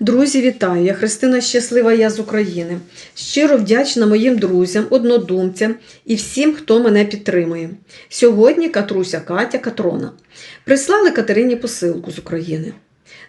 Друзі, вітаю! Я Христина Щаслива, я з України. Щиро вдячна моїм друзям, однодумцям і всім, хто мене підтримує. Сьогодні Катруся Катя Катрона прислали Катерині посилку з України.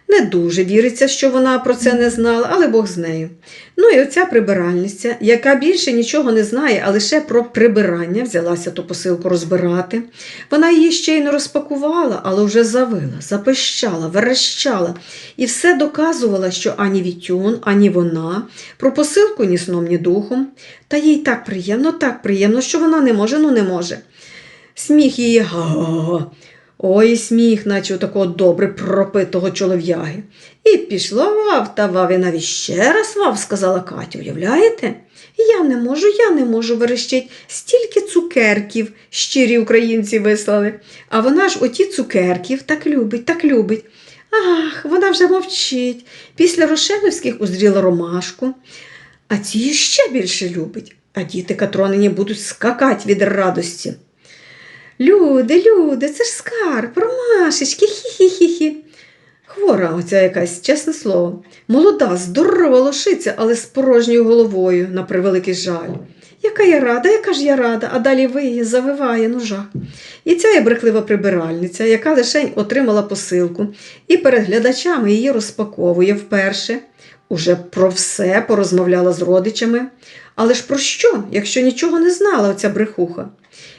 Не дуже віриться, що вона про це не знала, але Бог з нею. Ну і оця прибиральниця, яка більше нічого не знає, а лише про прибирання, взялася ту посилку розбирати. Вона її ще й не розпакувала, але вже завила, запищала, верещала і все доказувала, що ані Вітюн, ані вона про посилку ні сном, ні духом. Та їй так приємно, так приємно, що вона не може, ну не може. Сміх її га-га-га. Ой, сміх, наче у такого добре пропитого чолов'яги. І пішла вав та вав, і навіть ще раз вав, сказала Катя, уявляєте? Я не можу, я не можу верещить. Стільки цукерків щирі українці вислали. А вона ж оті цукерків так любить, так любить. Ах, вона вже мовчить. Після Рошеновських узріла ромашку, а ці ще більше любить. А діти Катронині будуть скакати від радості. Люди, люди, це ж скарб, ромашечки, хі-хі-хі-хі. Хвора оця якась, чесне слово. Молода, здорова лошиця, але з порожньою головою, на превеликий жаль. Яка я рада, яка ж я рада, а далі виє, завиває, жах. І ця є брехлива прибиральниця, яка лишень отримала посилку і перед глядачами її розпаковує вперше. Уже про все порозмовляла з родичами. Але ж про що, якщо нічого не знала оця брехуха?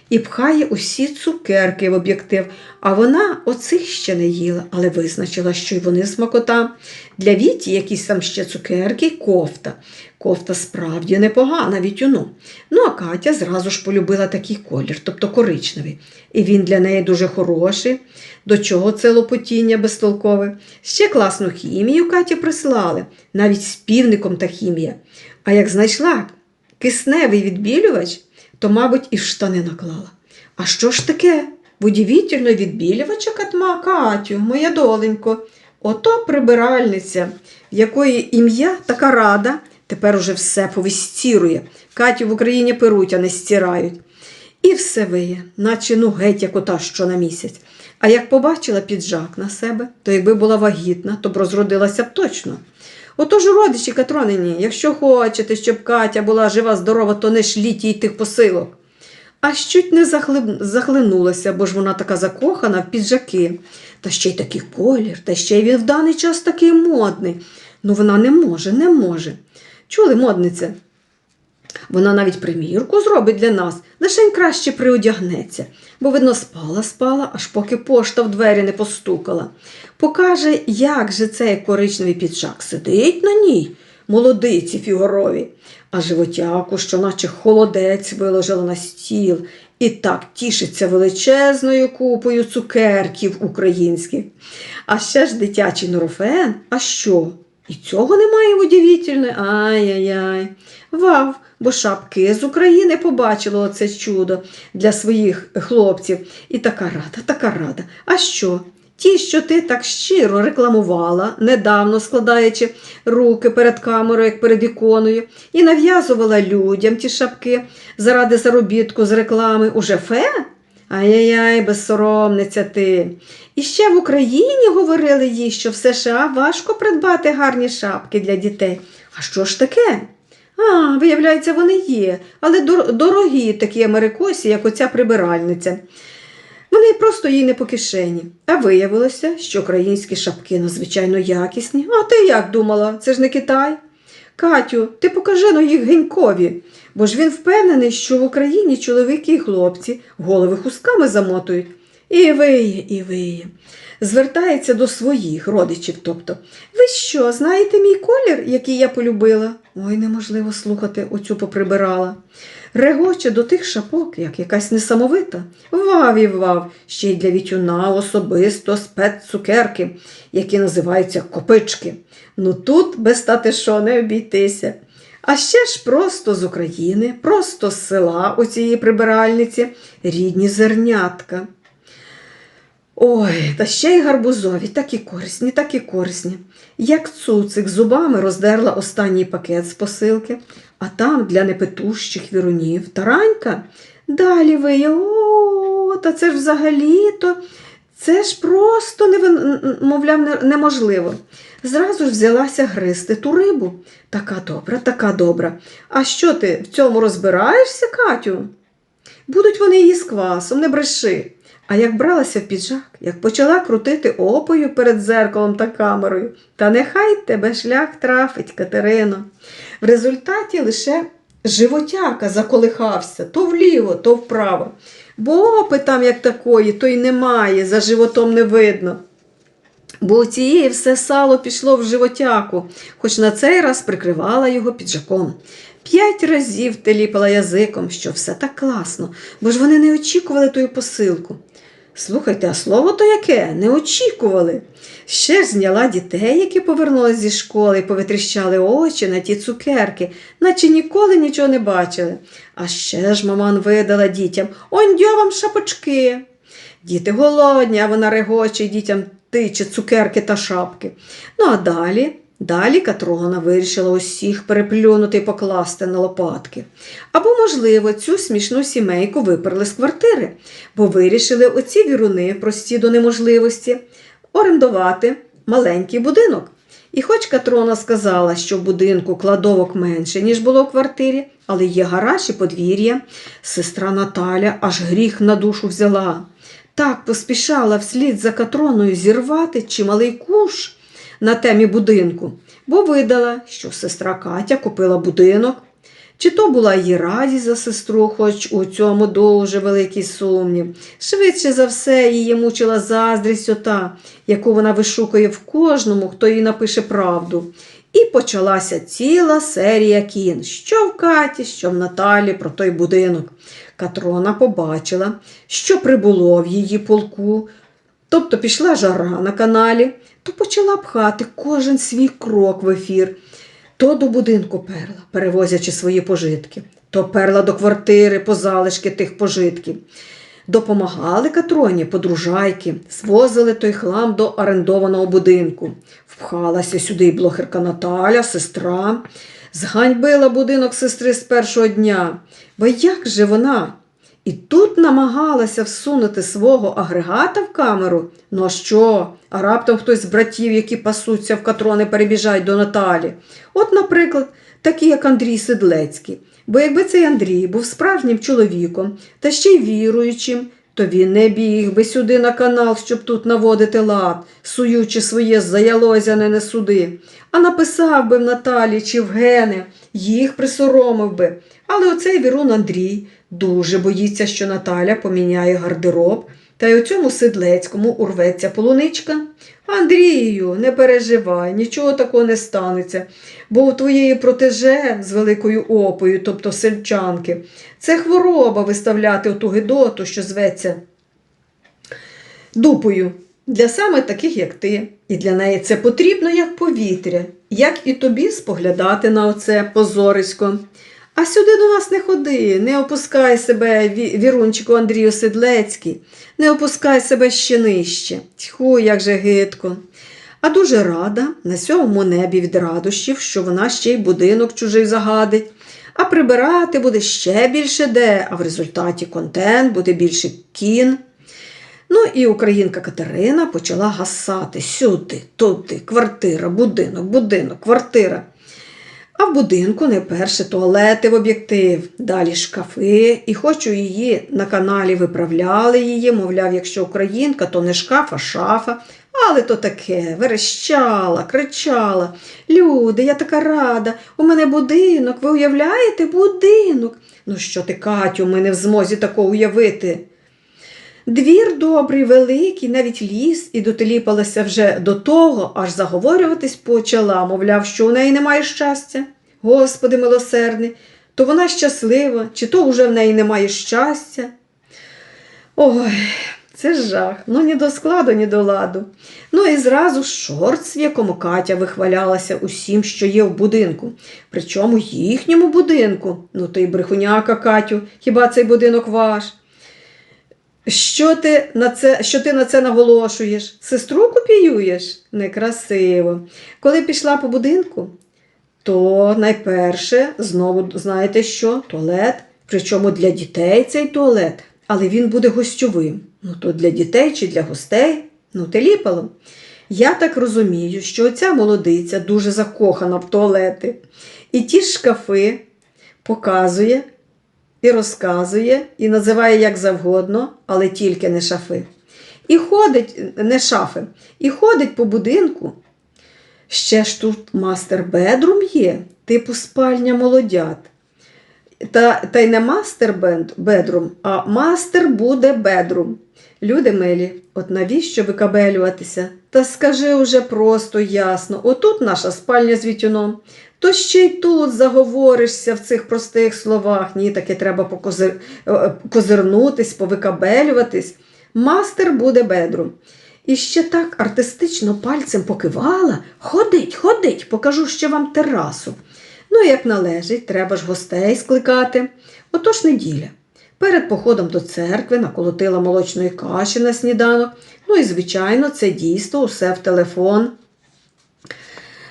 І пхає усі цукерки в об'єктив, а вона оцих ще не їла, але визначила, що й вони смакота. Для Віті якісь там ще цукерки й кофта. Кофта справді непогана Вітюну. Ну, а Катя зразу ж полюбила такий колір, тобто коричневий. І він для неї дуже хороший. До чого це лопотіння безтолкове? Ще класну хімію Каті прислали, навіть з півником та хімія. А як знайшла кисневий відбілювач, то, мабуть, і в штани наклала. А що ж таке? Будівітельно відбілювача катма Катю, моя доленько. Ото прибиральниця, в якої ім'я така рада, тепер уже все повістірує. Катю в Україні перуть, а не стирають. І все виє, наче ну геть, як ота що на місяць. А як побачила піджак на себе, то якби була вагітна, то б розродилася б точно. Отож, родичі Катронині, якщо хочете, щоб Катя була жива, здорова, то не шліть їй тих посилок. Аж чуть не захлиб... захлинулася, бо ж вона така закохана в піджаки. Та ще й такий колір, та ще й він в даний час такий модний. Ну вона не може, не може. Чули, модниця? Вона навіть примірку зробить для нас, лишень краще приодягнеться, бо, видно, спала, спала, аж поки пошта в двері не постукала. Покаже, як же цей коричневий піджак сидить на ній, молодиці фігурові, а животяку, що наче холодець виложила на стіл, і так тішиться величезною купою цукерків українських. А ще ж дитячий норофен, а що? І цього немає удивительно. Ай-яй-яй. Вав, бо шапки з України побачила оце чудо для своїх хлопців. І така рада, така рада. А що? Ті, що ти так щиро рекламувала, недавно складаючи руки перед камерою, як перед іконою, і нав'язувала людям ті шапки заради заробітку з реклами, уже фе? Ай-яй-яй, безсоромниця ти. І ще в Україні говорили їй, що в США важко придбати гарні шапки для дітей. А що ж таке? А, виявляється, вони є, але дорогі такі америкосі, як оця прибиральниця. Вони просто їй не по кишені. А виявилося, що українські шапки надзвичайно якісні. А ти як думала, це ж не Китай? Катю, ти покажи ну їх генькові, бо ж він впевнений, що в Україні чоловіки і хлопці голови хусками замотують. І виє, і виє. Звертається до своїх родичів. Тобто, ви що, знаєте мій колір, який я полюбила? Ой, неможливо слухати, оцю поприбирала. Регоче до тих шапок, як якась несамовита. Вав і вав, ще й для вітюна особисто спеццукерки, які називаються копички. Ну тут без тати що не обійтися. А ще ж просто з України, просто з села у цієї прибиральниці, рідні зернятка. Ой, та ще й гарбузові, такі корисні, такі корисні. Як цуцик зубами роздерла останній пакет з посилки, а там для непетущих вірунів таранька. Далі виє, о, та це ж взагалі-то Це ж просто мовляв, неможливо. Зразу ж взялася гризти ту рибу. Така добра, така добра. А що ти в цьому розбираєшся, Катю? Будуть вони її з квасом, не бреши. А як бралася в піджак, як почала крутити опою перед зеркалом та камерою, та нехай тебе шлях трафить, Катерино. В результаті лише животяка заколихався то вліво, то вправо. Бо опи там як такої, то й немає, за животом не видно. Бо у цієї все сало пішло в животяку, хоч на цей раз прикривала його піджаком. П'ять разів теліпала язиком, що все так класно, бо ж вони не очікували тую посилку. Слухайте, а слово то яке? Не очікували. Ще ж зняла дітей, які повернулись зі школи і повитріщали очі на ті цукерки, наче ніколи нічого не бачили. А ще ж маман видала дітям «Ондьо вам шапочки. Діти голодні, а вона регоче дітям тиче цукерки та шапки. Ну а далі, далі Катрона вирішила усіх переплюнути і покласти на лопатки. Або, можливо, цю смішну сімейку виперли з квартири, бо вирішили оці віруни, прості до неможливості, орендувати маленький будинок. І хоч Катрона сказала, що в будинку кладовок менше, ніж було в квартирі, але є гараж і подвір'я, сестра Наталя аж гріх на душу взяла. Так поспішала вслід за Катроною зірвати чималий куш на темі будинку, бо видала, що сестра Катя купила будинок. Чи то була її радість за сестру, хоч у цьому дуже великий сумнів. Швидше за все її мучила заздрість ота, яку вона вишукує в кожному, хто їй напише правду. І почалася ціла серія кін, що в Каті, що в Наталі про той будинок. Катрона побачила, що прибуло в її полку, тобто пішла жара на каналі, то почала пхати кожен свій крок в ефір. То до будинку перла, перевозячи свої пожитки, то перла до квартири по залишки тих пожитків. Допомагали Катроні подружайки, звозили той хлам до орендованого будинку. Впхалася сюди й блогерка Наталя, сестра. Зганьбила будинок сестри з першого дня. Бо як же вона? І тут намагалася всунути свого агрегата в камеру. Ну а що? А раптом хтось з братів, які пасуться в катрони, перебіжать до Наталі. От, наприклад, такі, як Андрій Сидлецький. Бо якби цей Андрій був справжнім чоловіком та ще й віруючим, то він не біг би сюди на канал, щоб тут наводити лад, суючи своє заялозяне суди, а написав би в Наталі чи в Гени, їх присоромив би. Але оцей вірун Андрій дуже боїться, що Наталя поміняє гардероб, та й у цьому сидлецькому урветься полуничка. Андрію, не переживай, нічого такого не станеться, бо у твоєї протеже з великою опою, тобто сельчанки, це хвороба виставляти оту гидоту, що зветься дупою. Для саме таких, як ти, і для неї це потрібно як повітря, як і тобі споглядати на оце позорисько. А сюди до нас не ходи, не опускай себе, вірунчику Андрію Седлецький, не опускай себе ще нижче. Тьху, як же гидко. А дуже рада на сьомому небі від радощів, що вона ще й будинок чужий загадить, а прибирати буде ще більше де, а в результаті контент буде більше кін. Ну і українка Катерина почала гасати сюди, туди, квартира, будинок, будинок, квартира. А в будинку найперше туалети в об'єктив, далі шкафи, і хоч у її на каналі виправляли її, мовляв, якщо українка, то не шкаф, а шафа. Але то таке, верещала, кричала. Люди, я така рада, у мене будинок, ви уявляєте, будинок. Ну що ти, Катю, ми не в змозі такого уявити. Двір добрий, великий, навіть ліс, і дотеліпалася вже до того, аж заговорюватись почала, мовляв, що у неї немає щастя. Господи милосердний, то вона щаслива, чи то вже в неї немає щастя. Ой, це жах, ну ні до складу, ні до ладу. Ну і зразу шорт, в якому Катя вихвалялася усім, що є в будинку. Причому їхньому будинку. Ну ти брехуняка, Катю, хіба цей будинок ваш? Що ти на це, що ти на це наголошуєш? Сестру копіюєш? Некрасиво. Коли пішла по будинку, то найперше, знову знаєте що? Туалет. Причому для дітей цей туалет, але він буде гостьовим. Ну, то для дітей чи для гостей? Ну, теліпало. Я так розумію, що оця молодиця дуже закохана в туалети. І ті ж шкафи показує і розказує, і називає як завгодно, але тільки не шафи. І ходить, не шафи, і ходить по будинку. Ще ж тут мастер-бедрум є, типу спальня молодят. Та, та й не мастер-бедрум, а мастер буде бедрум. Люди милі, от навіщо викабелюватися? Та скажи уже просто ясно, отут наша спальня з вітюном, то ще й тут заговоришся в цих простих словах. Ні, таки треба покозир... е, козирнутись, повикабелюватись. Мастер буде бедрум. І ще так артистично пальцем покивала. Ходить, ходить, покажу ще вам терасу. Ну, як належить, треба ж гостей скликати. Отож неділя. Перед походом до церкви наколотила молочної каші на сніданок. Ну і, звичайно, це дійство усе в телефон.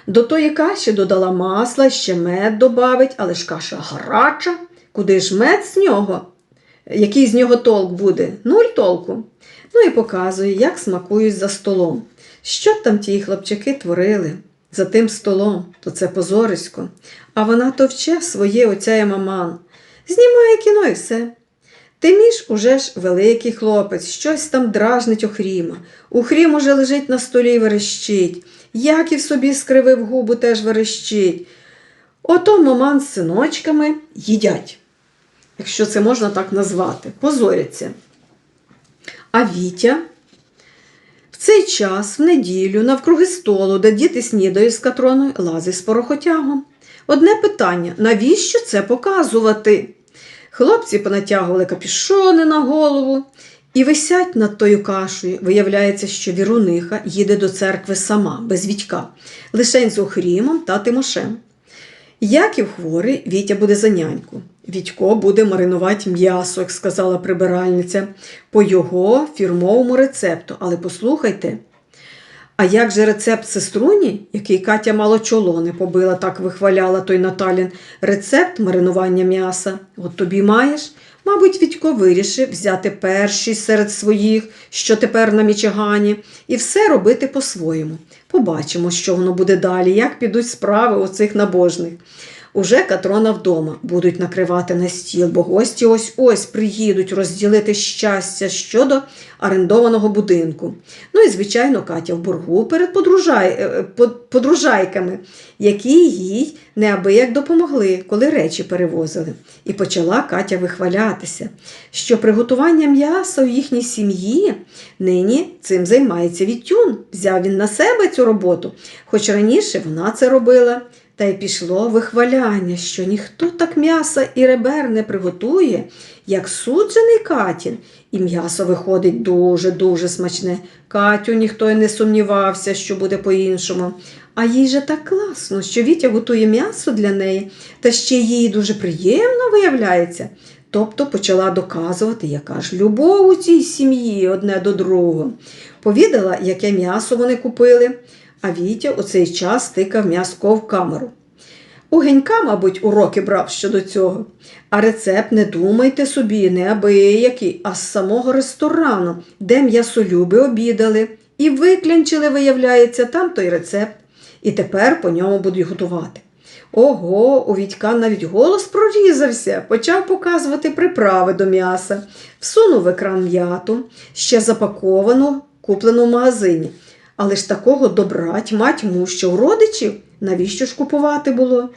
До тої каші додала масла, ще мед добавить, але ж каша гаряча. Куди ж мед з нього? Який з нього толк буде? Нуль толку. Ну і показує, як смакують за столом. Що там ті хлопчаки творили за тим столом, то це позорисько. А вона товче своє оця маман. Знімає кіно і все. Тиміш уже ж великий хлопець, щось там дражнить Охріма. Ухрім уже лежить на столі і верещить. Яків собі скривив губу, теж верещить. Ото маман з синочками їдять, якщо це можна так назвати, позоряться. А Вітя в цей час, в неділю, навкруги столу, де діти снідають з катроною, лазить з порохотягом. Одне питання: навіщо це показувати? Хлопці понатягували капішони на голову і висять над тою кашею. Виявляється, що віруниха їде до церкви сама, без Вітька, лишень з Охрімом та Тимошем. Яків хворий, Вітя буде за няньку. Вітько буде маринувати м'ясо, як сказала прибиральниця, по його фірмовому рецепту. Але послухайте, а як же рецепт сеструні, який Катя мало чоло не побила, так вихваляла той Наталін, рецепт маринування м'яса? От тобі маєш? Мабуть, Вітько вирішив взяти перший серед своїх, що тепер на Мічигані, і все робити по-своєму. Побачимо, що воно буде далі, як підуть справи у цих набожних. Уже Катрона вдома будуть накривати на стіл, бо гості ось ось приїдуть розділити щастя щодо орендованого будинку. Ну і, звичайно, Катя в боргу перед подружай... е, под- подружайками, які їй неабияк допомогли, коли речі перевозили. І почала Катя вихвалятися, що приготування м'яса у їхній сім'ї нині цим займається Вітюн. Взяв він на себе цю роботу, хоч раніше вона це робила. Та й пішло вихваляння, що ніхто так м'яса і ребер не приготує, як суджений Катін. І м'ясо виходить дуже-дуже смачне. Катю ніхто й не сумнівався, що буде по-іншому. А їй же так класно, що Вітя готує м'ясо для неї, та ще їй дуже приємно виявляється. Тобто почала доказувати, яка ж любов у цій сім'ї одне до другого. Повідала, яке м'ясо вони купили, а Вітя у цей час тикав м'яско в камеру. У генька, мабуть, уроки брав щодо цього. А рецепт не думайте собі, не абиякий, а з самого ресторану, де м'ясолюби обідали. І виклянчили, виявляється, там той рецепт. І тепер по ньому будуть готувати. Ого, у Вітька навіть голос прорізався, почав показувати приправи до м'яса, всунув екран м'яту, ще запаковану, куплену в магазині. Але ж такого добра тьма тьму, що у родичів навіщо ж купувати було?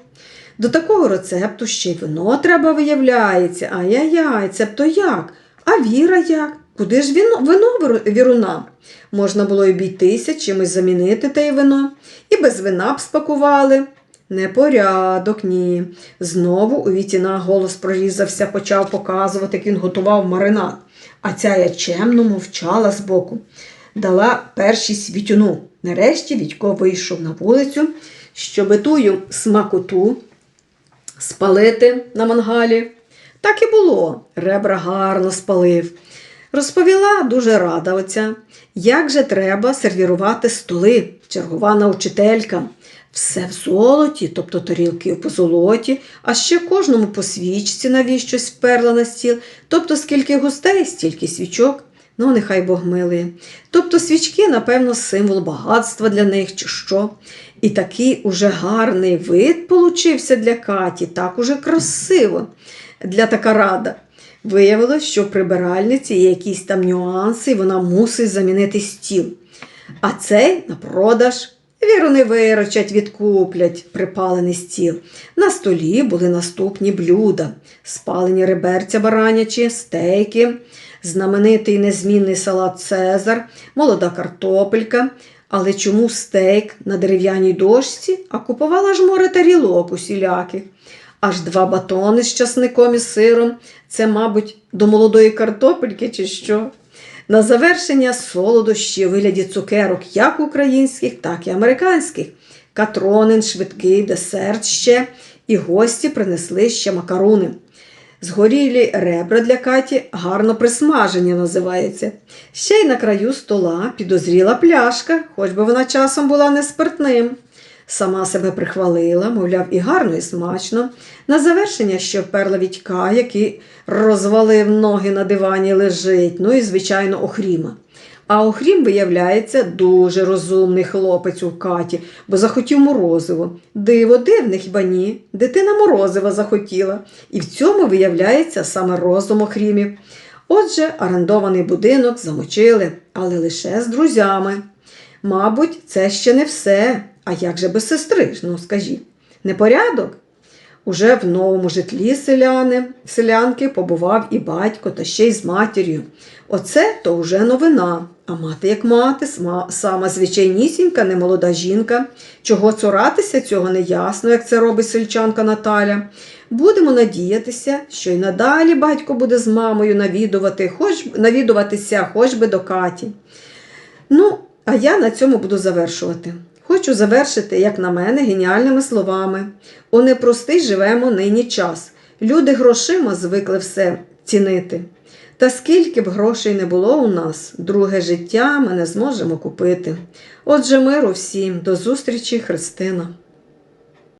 До такого рецепту ще й вино треба, виявляється. Ай-яй-яй, цебто як? А віра як? Куди ж віно, вино віру- вірунам? Можна було й обійтися, чимось замінити те вино. І без вина б спакували. Непорядок, ні. Знову у Вітіна голос прорізався, почав показувати, як він готував маринад. А ця я чемно мовчала збоку. Дала першість Вітюну. Нарешті Вітько вийшов на вулицю, щоби тую смакоту спалити на мангалі. Так і було, ребра гарно спалив. Розповіла дуже рада оця, як же треба сервірувати столи, чергована учителька. Все в золоті, тобто тарілки в позолоті, а ще кожному по свічці навіщось вперла на стіл, тобто скільки гостей, стільки свічок. Ну, нехай Бог милує. Тобто свічки, напевно, символ багатства для них чи що. І такий уже гарний вид получився для Каті, так уже красиво для така рада. Виявилось, що в прибиральниці є якісь там нюанси, і вона мусить замінити стіл. А цей на продаж. Віру не виручать, відкуплять припалений стіл. На столі були наступні блюда: спалені реберця баранячі, стейки, знаменитий незмінний салат Цезар, молода картопелька. Але чому стейк на дерев'яній дошці, а купувала ж море тарілок усіляких? Аж два батони з часником і сиром. Це, мабуть, до молодої картопельки чи що? На завершення солодощі у вигляді цукерок як українських, так і американських. Катронин, швидкий десерт ще, і гості принесли ще макаруни. Згорілі ребра для Каті гарно присмажені називається. Ще й на краю стола підозріла пляшка, хоч би вона часом була не спиртним. Сама себе прихвалила, мовляв, і гарно, і смачно. На завершення ще вперла Вітька, який розвалив ноги на дивані лежить, ну і, звичайно, Охріма. А Охрім, виявляється, дуже розумний хлопець у Каті, бо захотів морозиво. Диво дивне, хіба ні? Дитина морозива захотіла. І в цьому, виявляється, саме розум Охрімів. Отже, орендований будинок замочили, але лише з друзями. Мабуть, це ще не все. А як же без сестри ну скажіть, непорядок? Уже в новому житлі селяни, селянки побував і батько, та ще й з матір'ю. Оце то вже новина. А мати як мати, сама звичайнісінька, немолода жінка. Чого цуратися, цього не ясно, як це робить сельчанка Наталя. Будемо надіятися, що й надалі батько буде з мамою навідувати, хоч, навідуватися хоч би до Каті. Ну, а я на цьому буду завершувати. Хочу завершити, як на мене, геніальними словами. У непростий живемо нині час. Люди грошима звикли все цінити. Та скільки б грошей не було у нас, друге життя ми не зможемо купити. Отже, миру всім, до зустрічі, Христина.